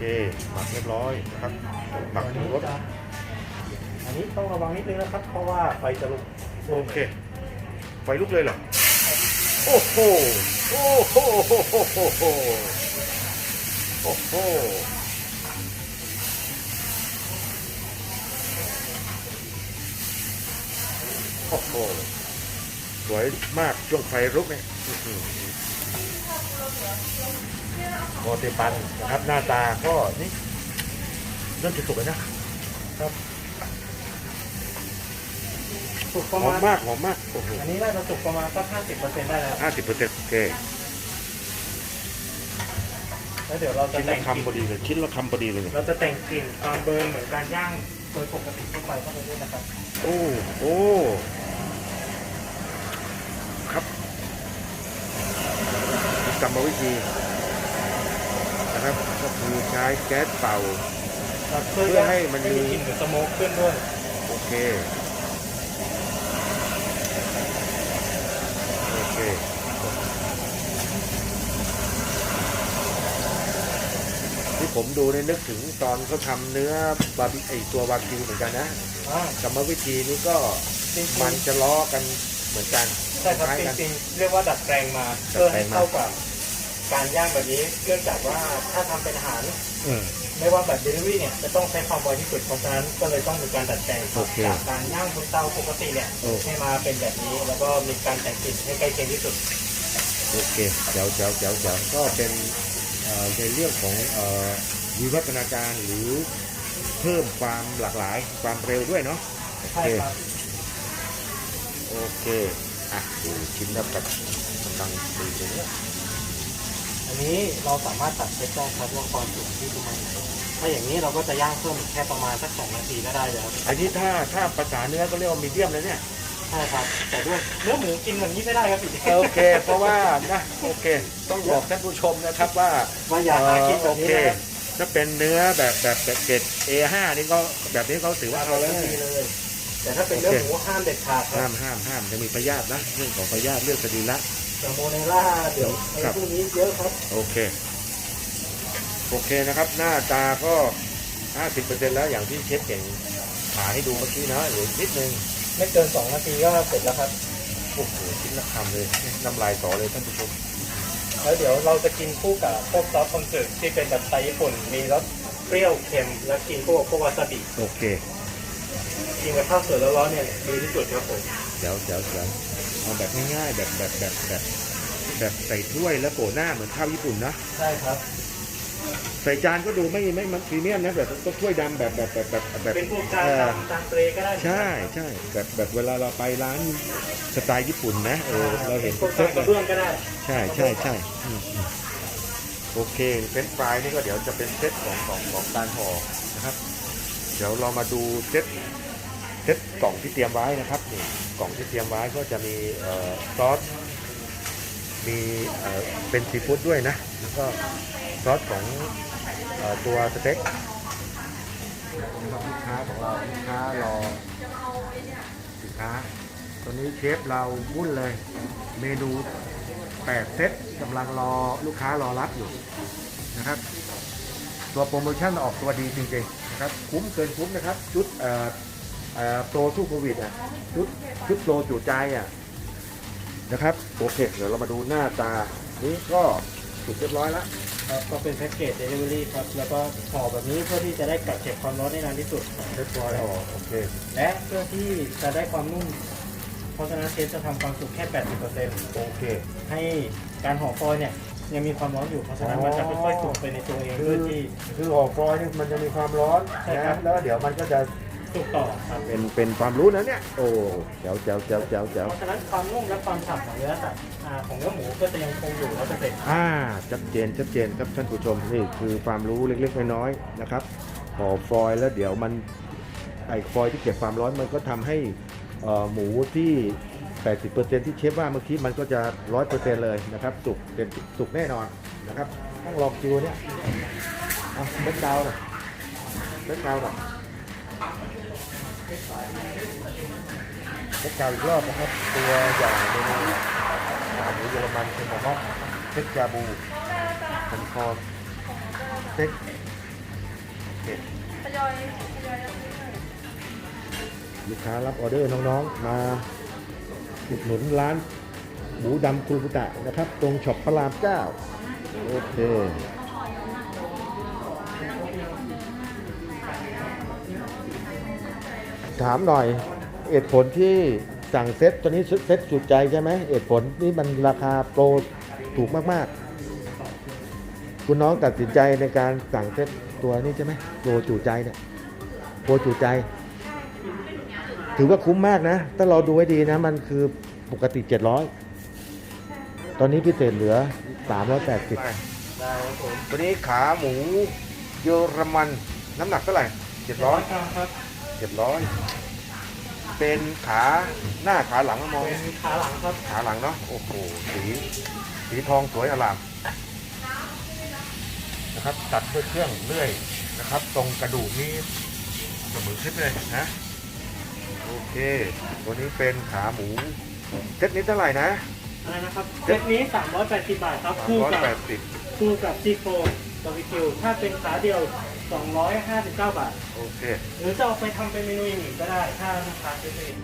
หมักเรียบร้อยนะครับหมักถึงรสอันนี้ต้องระวังนิดนึงนะครับ เพราะว่าไฟจะลุกโอเค ไฟลุกเลยเหรอ โอ้โห โอ้โห โอ้โห โอ้โหโอ้โหโอ้โหสวยมากช่วงไฟลุกเนี่ยอื้อหือ โมเตปันนะครับ หน้าตาก็นี่เริ่มจะสุกแล้วนะครับสุกหประอมามณมากหอมมากโอ้โหอันนี้น่าจะสุกประมาณสักห้าสิบเปอร์เซ็นต์ได้แล้วห้าสิบเปอร์เซ็นต์โอเคแล้วเดี๋ยวเราจะชิ้นแต่ละงกคำพอลิ่นดีเลยชิ้นละคำพอดีเลยเนี่ยเราจะแต่งกลิ่นความเบิร์นเหมือนการย่างโดยปกติทั่วไปเข้าไปด้วยนะครับโอ้โอ้ครับกรรมวิธี นะครับ ก็คือใช้แก๊สเป่า ครับเพื่อให้มันมี กลิ่นหรือสโมกขึ้นด้วย โอเค โอเค ที่ผมดูเนี่ยนึกถึงตอนเขาทำเนื้อบาร์บีไอตัววากิวเหมือนกันนะอ่า กรรมวิธีนี้ก็จริงๆ มันจะล้อกันเหมือนกันใช่ครับล้ายๆกันจริงๆเรียกว่าดัดแปลงมาดัดเพื่อแปลให้งมา เข้ากับ การย่างแบบนี้เนื่องจากว่าถ้าทำเป็นอาหาร อืม ไม่ว่าแบบเดลิเวอรี่เนี่ยจะต้องใช้ความไวที่สุดเพราะฉะนั้นก็เลยต้องมีการดัดแปลงโอเคจากการย่างบนเตาปกติเนี่ยโอ้ ให้มาเป็นแบบนี้ แล้วก็มีการแต่งกลิ่นให้ใกล้เคียงที่สุด โอเคเจ๋วเจ๋วเจ๋วเจ๋วก็เป็นเอ่อในเรื่องของเอ่อวิวัฒนาการหรือเพิ่มความหลากหลายความเร็วด้วยเนาะโอใช่เคครับ โอเคอะดูชิ้นแล้วกับกำลังดีเลยเนี่ย อันนี้เราสามารถตัดเช็คได้ครับว่าความสุกที่ประมาณไหนถ้าอย่างนี้เราก็จะย่างเพิ่มอีกแค่ประมาณสักสองนาทีก็ได้แล้วอันนี้ถ้าถ้าภาษาเนื้อก็เรียกว่ามีเดียมแล้วเนี่ย ใช่ครับ แต่ด้วยเนื้อหมูกินแบบนี้ไม่ได้ครับพี่โอเค เพราะว่านะโอเค ต้องบอกท่านผู้ชมนะครับว่าว่าอย่าหากินแบโอบเคนี้นะครับถ้าเป็นเนื้อแบบแบบแบบเกรด A5 นี่ก็แบบนี้เขาถือว่าเอาแล้วดีเลย แต่ถ้าเป็นเนื้อหมูห้ามเด็ดขาดคห้ารับมห้ามห้ามจะมีพยาธินะเรื่องของพยาธิเรื่องสรีระ แต่โมเนล่าเดี๋ยวในครับพวกนี้เยอะครับ โอเค โอเคนะครับ หน้าตาก็ 50%แล้วอย่างที่เชฟเก่งขายให้ดูเมื่อกี้นะเหลือนิดนึง ไม่เกินสองนาทีก็เสร็จแล้วครับ โอ้โหชิ้นละคำเลยน้ำลายต่อเลยท่านผู้ชม แล้วเดี๋ยวเราจะกินคู่กับพวกซอสคอนเสิร์ตที่เป็นแบบสไตล์ญี่ปุ่น มีรสเปรี้ยวเค็ม และกินคู่กับพวกวาซาบิ โอเค กินกับข้าวสวยร้อนๆเนี่ยดีที่สุดครับผม เดี๋ยวเดี๋ยวเดี๋ยว เอาแบบง่ายๆ แบบแบบแบบแบบแบบใส่ถ้วยแล้วโปะหน้าเหมือนข้าวญี่ปุ่นนะใช่ครับ ใส่จานก็ดูไม่ไม่มันพรีเมียมนะแบบต้องถ้วยดำแบบแบบแบบแบบแบบเป็นพวกจานเออดำจานเปรย์ก็ได้ใช่ใช่แบบแบบเวลาเราไปร้านสไตล์ญี่ปุ่นนะเออเราเห็นพวกเซ็จานตกระเบื้องก็ได้ ใช่ใช่ใช่อืมอืมโอเคเฟรนช์ฟรายนี่ก็เดี๋ยวจะเป็นเซตของของของการห่อนะครับ เดี๋ยวเรามาดูเซต เซตกล่องที่เตรียมไว้นะครับนี่กล่องที่เตรียมไว้ก็จะมีออซอสมีเเป็นซีฟู้ดด้วยนะแล้วก็ซอสของออตัวสเต็กนะครับลูกค้าของเราลูกค้ารอสินค้าตอนนี้เชฟเราวุ่นเลย เมนู8เซตกำลังรอลูกค้ารอรับอยู่นะครับ ตัวโปรโมชั่นออกตัวดีจริงๆนะครับ คุ้มเกินคุ้มนะครับ ชุดเอ่อ โปรสู้โควิดอะชุดชุดโปรจุใจอะนะครับโอเคเดี๋ยวเรามาดูหน้าตา นี้ก็สุดเรียบร้อยแล้วครับก็เป็นแพ็กเกจเดลิเวอรี่ครับ แล้วก็ห่อแบบนี้เพื่อที่จะได้กักเก็บความร้อนได้นานที่สุดเรียบร้อยอ๋อโอเค และเพื่อที่จะได้ความนุ่ม เพราะฉะนั้นเชฟจะทำความสุกแค่ 80%โอเค ให้การห่อฟอยล์เนี่ยยังมีความร้อนอยู่ เพราะฉะนั้นมันจะค่อยๆสุกไปในตัวเองคืเพื่ออที่คือห่อฟอยล์นี่มันจะมีความร้อนใช่ครับนะแล้วเดี๋ยวมันก็จะ สุกต่อครับเป็นเป็นความรู้นะเนี่ยโอ้เจ๋วเจ๋วเจ๋วเจ๋วเจ๋วเพราะฉะนั้นความนุ่มและความฉ่ำของเนื้อสัตว์อ่าของเนื้อหมูก็จะยังคงอยู่ร้อยเปอร์เซ็นต์อ่าชัดเจนชัดเจนครับท่านผู้ชมนี่คือความรู้เล็กๆน้อยๆนะครับห่อฟอยล์แล้วเดี๋ยวมันไอ้ฟอยล์ที่เก็บความร้อนมันก็ทำให้เอ่อหมูที่ 80%ที่เชฟว่าเมื่อกี้มันก็จะ 100%เลยนะครับสุกเป็นสุกแน่นอนนะครับต้องลองคิวเนี่ยเอาเล็กดาวน์หน่อยเล็กดาวน์หน่อย เล็กดาวน์อีกรอบนะครับ ตัวอย่างเมนูขาหมูเยอรมันเป็นหมูฮอกเซ็กจาบูคอเซ็กเคทยอยทยอยรับเรื่อยลูกค้ารับออเดอร์น้องๆ มาอุดหนุนร้านหมูดำคุรุบุตะนะครับ ตรงช็อปพระรามเก้าโอเค ถามหน่อยเหตุผลที่สั่งเซ็ตตัวนี้เซ็ตสุดใจใช่ไหมเหตุผลนี่มันราคาโปรถูกมากๆ คุณน้องตัดสินใจในการสั่งเซ็ตตัวนี้ใช่ไหมโปรจูใจเนี่ยโปรจูใจ ถือว่าคุ้มมากนะ ถ้าเราดูให้ดีนะ มันคือปกติ 700 ตอนนี้พิเศษเหลือ 380ได้ครับผมตัวนี้ขาหมูเยอรมันน้ำหนักเท่าไหร่700กรัม ครับ700เป็นขาหน้าขาหลังมองเป็นขาหลังครับ ขาหลังเนาะโอ้โหสีสีทองสวยอลามนะครับ ตัดด้วยเครื่องเลื่อยนะครับ ตรงกระดูกนี้เสมอคลิปเลยนะโอเค ตัวนี้เป็นขาหมูเซตนี้เท่าไหร่นะอะไรนะครับเซตนี้ 380 บาทครับคู่กับ380คู่กับซี่โครงบาร์บีคิวถ้าเป็นขาเดียว 259 บาท โอเคหรือจะเอาไปทำเป็นเมนูอย่างอื่นก็ได้ ถ้าลูกค้าซื้อเอง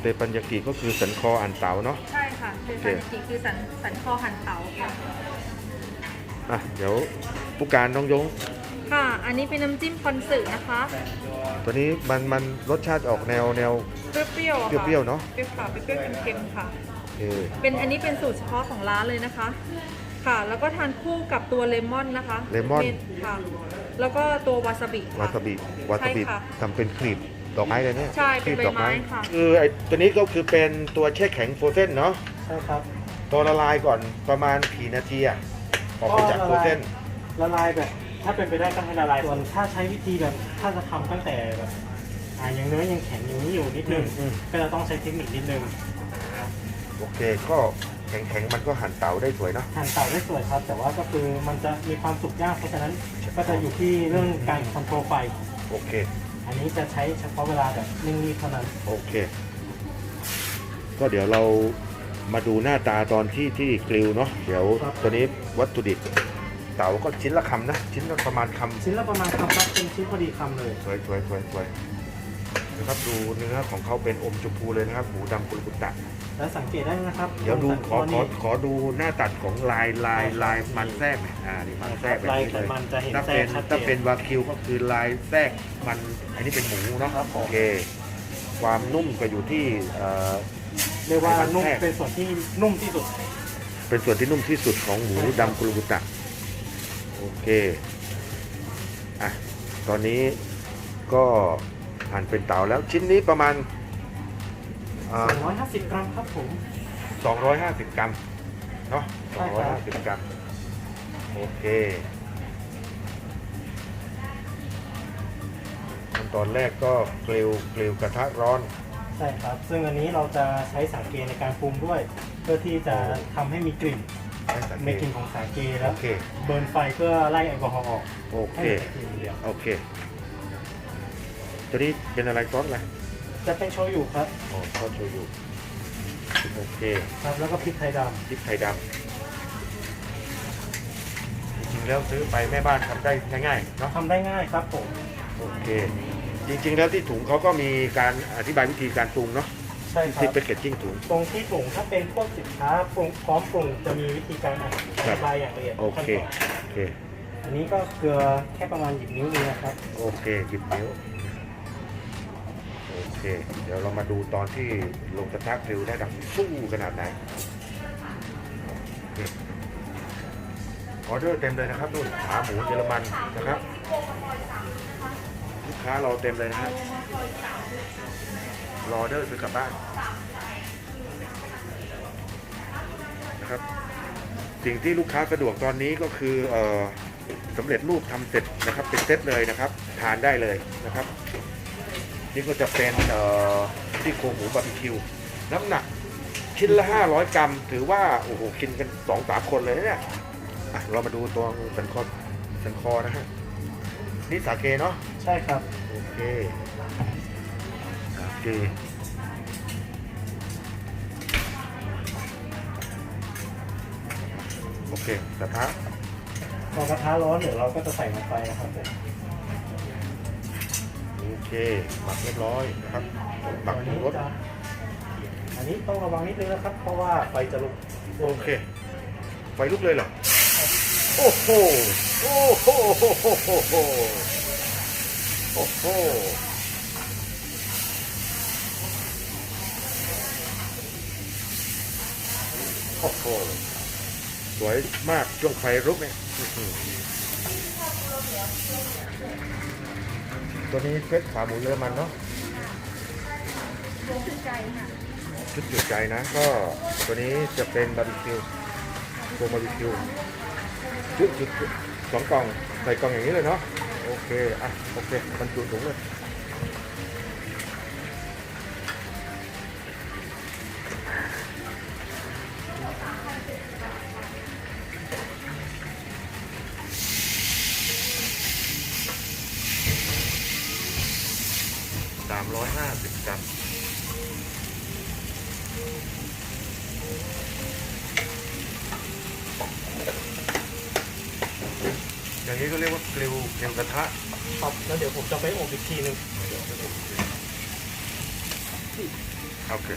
เตปัญญากิก็คือสันคออันเต๋าเนาะๆใช่ค่ะเป็นโอเคซานิกิคือสันสันคอหั่นเตาค่ะอะเดี๋ยวผู้การน้องยง ค่ะ อันนี้เป็นน้ำจิ้มคอนสึนะคะ ตัวนี้มันมันรสชาติออกแนวแนว เปรี้ยวๆอะค่ะเปรี้ยวๆเนอะ เปรี้ยวค่ะเปรี้ยวๆเค็มๆค่ะโอเคเป็นอันนี้เป็นสูตรเฉพาะของร้านเลยนะคะ ค่ะ แล้วก็ทานคู่กับตัวเลมอนนะคะเลมอน ค่ะ แล้วก็ตัววาซาบิค่ะวาซาบิวาซาบิใช่ค่ะทำเป็นคลีบดอกไม้เลยเนี่ยใช่เป็นคลีบดอกใบไม้ค่ะคือไอ้ตัวนี้ก็คือเป็นตัวแช่แข็งโฟรเซนเนาะใช่ครับตัวละลายก่อนประมาณกี่นาทีอะออกไปจากโฟรเซนละลายแบบ ถ้าเป็นไปได้ก็ให้ละลายส่วนถ้าใช้วิธีแบบถ้าจะทำตั้งแต่แบบอ่ายังเนื้อยังแข็งอย่างนี้อยู่นิดนึงอืมก็จะต้องใช้เทคนิคนิดนึงโอเคก็ แข็งแข็งๆมันก็หั่นเต๋าได้สวยเนาะหั่นเต่าได้สวยครับ แต่ว่าก็คือมันจะมีความสุกยากเพราะฉะนั้นก็จะอยู่ที่เรื่องการคอนโทรลไฟ โอเค อันนี้จะใช้เฉพาะเวลาแบบนิ่งๆเท่านั้น โอเค ก็เดี๋ยวเรามาดูหน้าตาตอนที่ที่กริลเนาะเดี๋ยวครับ ตัวนี้วัตถุดิบเต๋าก็ชิ้นละคำนะ ชิ้นละประมาณคำ ชิ้นละประมาณคำครับเป็นชิ้นพอดีคำเลย สวยสวยสวยสวยนะครับดูเนื้อของเขาเป็นอมชมพูเลยนะครับหมูดำกุลบุตะ แล้วสังเกตได้นะครับเดี๋ยวดูตรงขอสันคขอนี่ขอดูหน้าตัดของลายลายลายมันแทรกหน่อยอ่านี่มันแทรกแบบลายนี้ไขเลยมันจะเห็นถ้าแทรเป็กนชัดเจถ้านเป็นวาคิวก็คือลายแทรกมันอันนี้เป็นหมูเนาะครับผมโอเค ความนุ่มก็อยู่ที่เอ่อเรียกว่าไขมันนุ่มแทรกเป็นส่วนที่นุ่มที่สุด เป็นส่วนที่นุ่มที่สุดของหมูดำกุลบุตะโอเคอะตอนนี้ก็หั่นเป็นเต๋าแล้วชิ้นนี้ประมาณ อ่า250 กรัมครับผม 250 กรัม เนาะใช่ครับ 250 กรัม โอเค ขั้นตอนแรกก็เกลียวเกลียวกระทะร้อน ใช่ครับ ซึ่งอันนี้เราจะใช้สาเกในการปรุงด้วย เพื่อที่จะทำให้มีกลิ่นให้สังเกมีตกลิ่นของสาเกโอแล้วเค เบิร์นไฟเพื่อไล่แอลกอฮอล์ออกโอให้เคเหลือแต่กลิ่นเดียวโอเค ตัวนี้เป็นอะไรซอสอะไร จะเป็นโชยุครับ อ๋อซอสโชยุโอเคครับ แล้วก็พริกไทยดพริกไทยดำจริงๆแล้วซื้อไปแม่บ้านทำได้ง่ายๆเนาะำทำได้ง่ายครับผมโอเค จริงๆแล้วที่ถุงเขาก็มีการอธิบายวิธีการปรุงเนาะใช่ครัที่บเป็นเกจจิ้งถุง ตรงที่ปรุงถ้าเป็นพวกสินค้าปรุงพร้อมปรุงจะมีวิธีการอครับธิบายอย่างละเอียดโอเค ขั้นตนโอเค อันนี้ก็เกลือแค่ประมาณหยิบนิ้วนึงนะครับ โอเคหยิบนิ้วโอ เค เดี๋ยวเรามาดูตอนที่ลงกระทะกริวได้ดังสู้ขนาดไหนออเดอร์เต็มเลยนะครับนู่นขาหมูเยอรมันนะครับลูกค้ารอเต็มเลยนะครับรออเดอร์ซื้อกลับบ้านนะครับสิ่งที่ลูกค้าสะดวกตอนนี้ก็คือเออสำเร็จรูปทำเสร็จนะครับเป็นเซตเลยนะครับ ทานได้เลยนะครับ นี่ก็จะเป็นเอ่อที่โครงหมูบาร์บีคิว น้ำหนักชิ้นละ 500 กรัม ถือว่าโอ้โหกินกันสองสามคนเลยนะเนี่ยอะเรามาดูตัวสันคอสันคอนะฮะนี่สาเกเนาะใช่ครับ โอเคสาเกโอเคกระทะพอกระทะร้อนเดี๋ยวเราก็จะใส่ลงไปนะครับผม เคหมักเรียบร้อยนะครับหมักตัวปรุนี้งรสจะอันนี้ต้องระวังนิดนึงนะครับ เพราะว่าไฟจะลุกโอเค ไฟลุกเลยเหรอโอ้โหโอ้โหโอ้โหโอ้โหโอ้โหโอ้โหสวยมากช่วงไฟลุกเนี่ยอื้อหือ ตัวนี้เซตขาหมูเยอรมันเนาะชื่นใจค่ะชุดจุดใจนะ ก็ตัวนี้จะเป็นบาร์บีคิวตัวบาร์บีคิวจุดจุดจุดสองกล่องใส่กล่องอย่างนี้เลยเนาะโอเคอะโอเคบรรจุถุงเลย นี้ก็เรียกว่ากริวกริวกระทะครับแล้วเดี๋ยวผมจะไปอบอีกทีหนึงโอเค